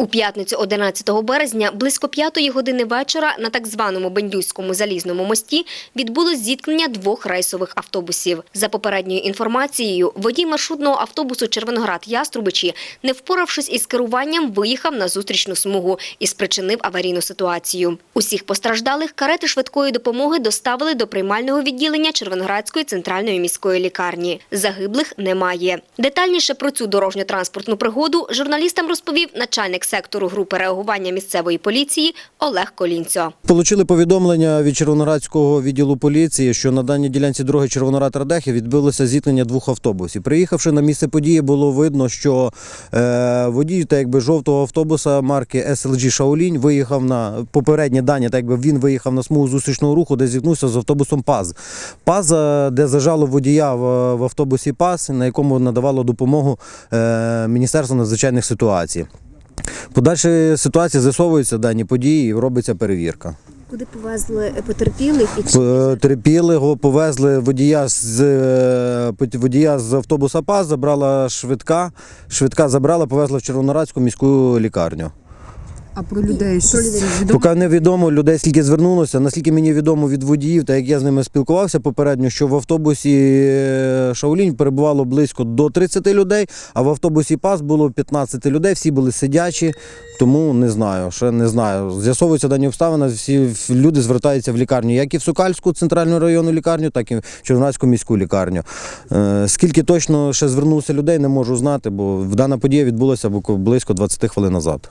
У п'ятницю 11 березня близько п'ятої години вечора на так званому Бендюському залізному мості відбулось зіткнення двох рейсових автобусів. За попередньою інформацією, водій маршрутного автобусу Червоноград-Яструбичі, не впоравшись із керуванням, виїхав на зустрічну смугу і спричинив аварійну ситуацію. Усіх постраждалих карети швидкої допомоги доставили до приймального відділення Червоноградської центральної міської лікарні. Загиблих немає. Детальніше про цю дорожньо-транспортну пригоду журналістам розповів начальник сектору групи реагування місцевої поліції Олег Колінцьо. Получили повідомлення від Червонорадського відділу поліції, що на даній ділянці дороги Червонорад-Радехи відбулося зіткнення двох автобусів. Приїхавши на місце події, було видно, що е, водій так якби жовтого автобуса марки SLG Шаолінь виїхав на попередні дані, так якби він виїхав на смугу зустрічного руху, де зіткнувся з автобусом ПАЗ. ПАЗ, е, де зажало водія в, в автобусі ПАЗ, на якому надавало допомогу е, Міністерство надзвичайних ситуацій. Подальші ситуації з'ясовуються дані події і робиться перевірка. Куди повезли потерпілих і чи повезли водія з е, водія з автобуса ПАЗ, забрала швидка. Швидка забрала, повезла в Червонорадську міську лікарню. А про людей людей. щось відомо? Поки невідомо людей, скільки звернулося, наскільки мені відомо від водіїв, та як я з ними спілкувався попередньо, що в автобусі е, Шаолінь перебувало близько до 30 людей, а в автобусі ПАЗ було 15 людей, всі були сидячі, тому не знаю, ще не знаю. З'ясовуються дані обставини, всі люди звертаються в лікарню, як і в Сокальську центральну районну лікарню, так і в Червоноградську міську лікарню. Е, Скільки точно ще звернулося людей, не можу знати, бо дана подія відбулася бу- близько 20 хвилин назад.